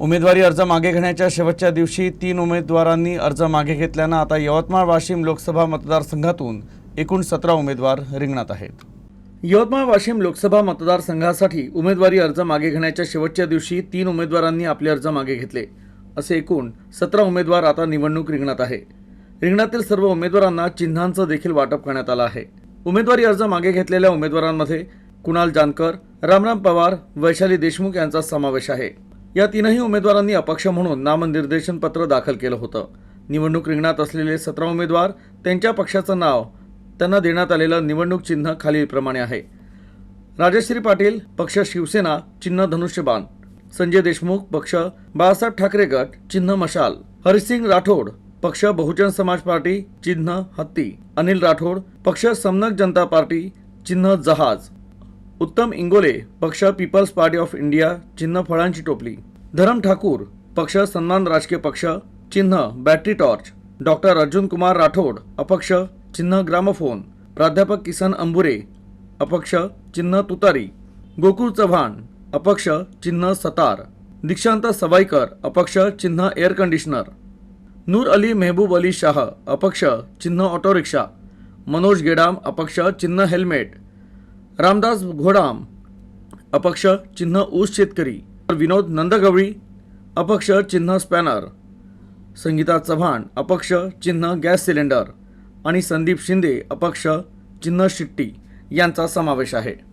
उमेदवारी अर्ज मागे घेण्याच्या शेवटच्या दिवशी तीन उमेदवारांनी अर्ज मागे घेतल्यानं आता यवतमाळ वाशिम लोकसभा मतदारसंघातून एकूण सतरा उमेदवार रिंगणात आहेत. यवतमाळ वाशिम लोकसभा मतदारसंघासाठी उमेदवारी अर्ज मागे घेण्याच्या शेवटच्या दिवशी तीन उमेदवारांनी आपले अर्ज मागे घेतले असे एकूण सतरा उमेदवार आता निवडणूक रिंगणात आहे. रिंगणातील सर्व उमेदवारांना चिन्हांचं देखील वाटप करण्यात आलं आहे. उमेदवारी अर्ज मागे घेतलेल्या उमेदवारांमध्ये कुणाल जानकर रामराम पवार वैशाली देशमुख यांचा समावेश आहे. या तीनही उमेदवारांनी अपक्ष म्हणून नामनिर्देशन पत्र दाखल केलं होतं. निवडणूक रिंगणात असलेले सतरा उमेदवार त्यांच्या पक्षाचं नाव त्यांना देण्यात आलेलं निवडणूक चिन्ह खालीलप्रमाणे आहे. राजश्री पाटील पक्ष शिवसेना चिन्ह धनुष्यबाण. संजय देशमुख पक्ष बाळासाहेब ठाकरे गट चिन्ह मशाल. हरिसिंग राठोड पक्ष बहुजन समाज पार्टी चिन्ह हत्ती. अनिल राठोड पक्ष समनक जनता पार्टी चिन्ह जहाज. उत्तम इंगोले पक्ष पीपल्स पार्टी ऑफ इंडिया चिन्ह फळांची टोपली. धरम ठाकूर पक्ष सन्मान राजकीय पक्ष चिन्ह battery torch. Doctor Arjun Kumar Rathod अपक्ष चिन्ह ग्रामोफोन. प्राध्यापक किसन अंबुरे अपक्ष चिन्ह तुतारी. गोकुळ चव्हाण अपक्ष चिन्ह सतार. दीक्षांत सवाईकर अपक्ष चिन्ह एअर कंडिशनर. नूर अली मेहबूब अली शाह अपक्ष चिन्ह ऑटो रिक्षा मनोज गेडाम अपक्ष चिन्ह हेल्मेट. रामदास घोडाम अपक्ष चिन्ह ऊस शेतकरी. विनोद नंदगवळी अपक्ष चिन्ह स्पॅनर. संगीता चव्हाण अपक्ष चिन्ह गॅस सिलेंडर. आणि संदीप शिंदे अपक्ष चिन्ह शिट्टी यांचा समावेश आहे.